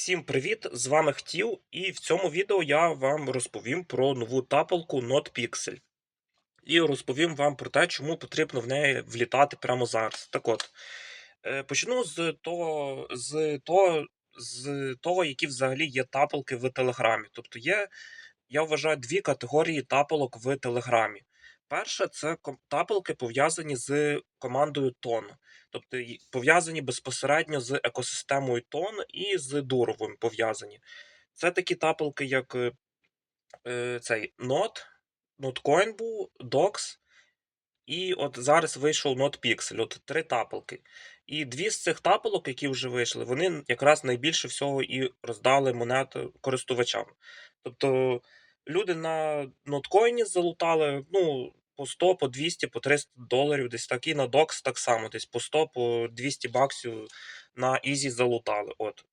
Всім привіт! З вами Хтів, і в цьому відео я вам розповім про нову тапалку NotPixel. І розповім вам про те, чому потрібно в неї влітати прямо зараз. Так от, е, почну з того, з того, з того, які взагалі є тапалки в Телеграмі. Тобто є, я вважаю, дві категорії тапалок в Телеграмі. Перша це тапалки пов'язані з командою Тон. Тобто пов'язані безпосередньо з екосистемою Тон і з Дуровим пов'язані. Це такі тапалки, як е, е, цей Node, Notcoin був, Docs, і от зараз вийшов NotPixel. От три тапалки. І дві з цих тапалок, які вже вийшли, вони якраз найбільше всього і роздали монет користувачам. Тобто люди на ноткоїні залутали ну, по 100, по 200, по 300 доларів, десь так, і на Docs так само, десь по 100, по 200 баксів на Easy залутали. От.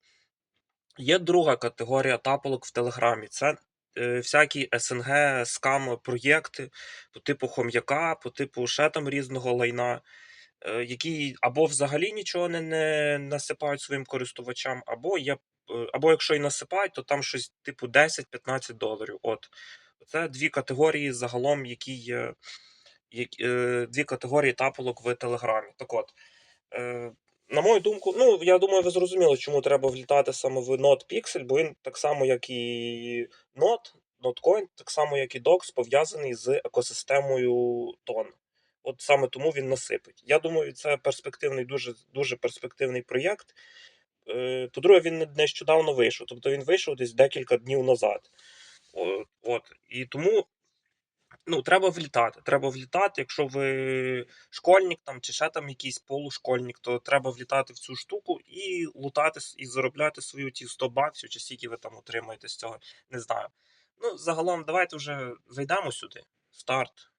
Є друга категорія тапалок в Телеграмі. Це е, всякі СНГ скам проєкти по типу хом'яка, по типу ще там різного лайна, е, які або взагалі нічого не, не насипають своїм користувачам, або є, е, або якщо і насипають, то там щось типу 10-15 доларів. От. Це дві категорії загалом, які є. Е, дві категорії тапалок в Телеграмі. Так от, е, на мою думку, ну я думаю, ви зрозуміли, чому треба влітати саме в NotPixel, бо він так само, як і Not, Notcoin, так само, як і Docs, пов'язаний з екосистемою Ton. От саме тому він насипить. Я думаю, це перспективний, дуже, дуже перспективний проєкт. Е, По-друге, він не- нещодавно вийшов. Тобто він вийшов десь декілька днів назад. От. І тому ну, треба влітати. Треба влітати. Якщо ви школьник там, чи ще там якийсь полушкольник, то треба влітати в цю штуку і лутати і заробляти свою ті 100 баксів, чи скільки ви там отримаєте з цього, не знаю. Ну, загалом, давайте вже зайдемо сюди. Старт.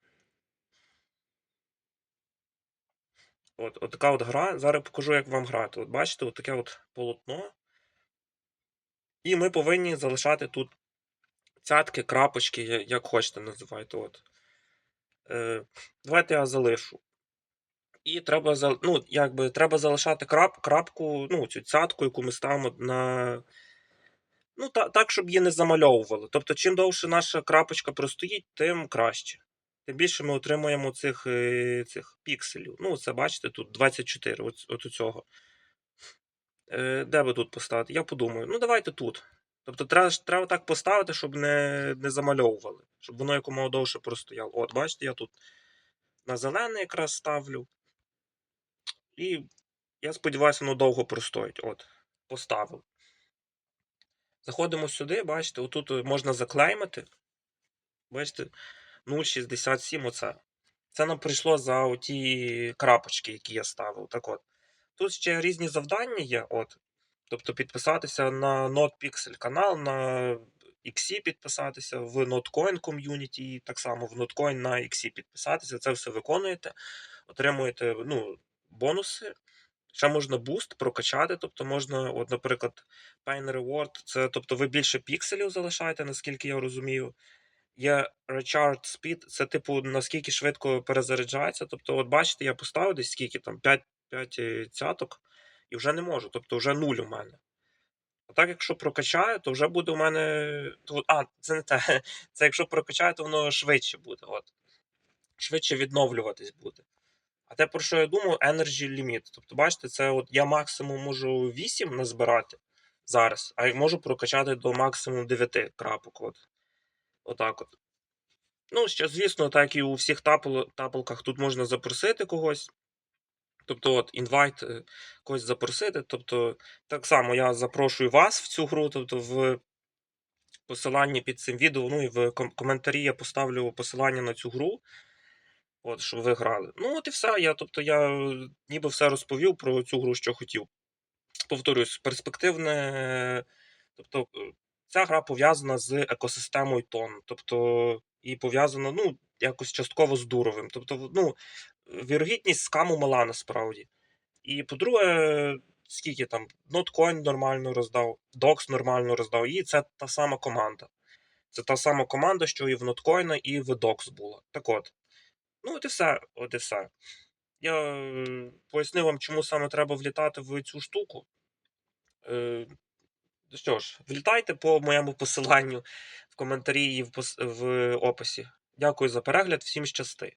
От, от така от гра. Зараз покажу, як вам грати. От бачите, от таке от полотно. І ми повинні залишати тут цятки, крапочки, як хочете називайте. От. Е, давайте я залишу. І треба ну, якби, треба залишати крап, крапку, ну, цю цятку, яку ми ставимо на. Ну, та, так, щоб її не замальовували. Тобто, чим довше наша крапочка простоїть, тим краще. Тим більше ми отримуємо цих, е, цих пікселів. Ну, це бачите, тут 24, от, от у цього. Е, де би тут поставити? Я подумаю. Ну, давайте тут. Тобто, треба, треба так поставити, щоб не, не замальовували, щоб воно якомога довше простояло. От, бачите, я тут на зелений якраз ставлю. І я сподіваюся, воно довго простоїть. От, поставив. Заходимо сюди, бачите, отут е, можна заклеймити. Бачите, 0,67 оце. Це нам прийшло за оті крапочки, які я ставив. Так от. Тут ще різні завдання є. От. Тобто підписатися на NotPixel канал, на XC підписатися, в Notcoin Community, так само в Notcoin на XC підписатися. Це все виконуєте, отримуєте ну, бонуси. Ще можна буст прокачати, тобто можна, от, наприклад, Pain Reward, це тобто ви більше пікселів залишаєте, наскільки я розумію. Є Recharge Speed, це типу наскільки швидко перезаряджається. Тобто, от бачите, я поставив десь скільки там 5, 5 цяток і вже не можу, тобто вже нуль у мене. А так, якщо прокачаю, то вже буде у мене. А, це не те. Це якщо прокачаю, то воно швидше буде. От. Швидше відновлюватись буде. А те, про що я думаю, Energy Limit. Тобто, бачите, це от я максимум можу 8 назбирати зараз, а можу прокачати до максимум 9 крапок. От. Отак от. Ну, ще, звісно, так і у всіх тапл, тапалках тут можна запросити когось. Тобто, от, інвайт е, когось запросити. Тобто, так само я запрошую вас в цю гру, тобто в посиланні під цим відео, ну і в ком- коментарі я поставлю посилання на цю гру. От, щоб ви грали. Ну, от і все. Я, тобто, я е, ніби все розповів про цю гру, що хотів. Повторюсь, перспективне. Тобто, е, ця гра пов'язана з екосистемою Тон. Тобто, і пов'язана, ну, якось частково з дуровим. Тобто, ну, вірогідність скаму мала насправді. І по-друге, скільки там, Notcoin нормально роздав, Docs нормально роздав, і це та сама команда. Це та сама команда, що і в Notcoin, і в Docs була. Так от. Ну, от і все. От і все. Я пояснив вам, чому саме треба влітати в цю штуку. Е, Що ж, влітайте по моєму посиланню в коментарі і в описі. Дякую за перегляд, всім щасти.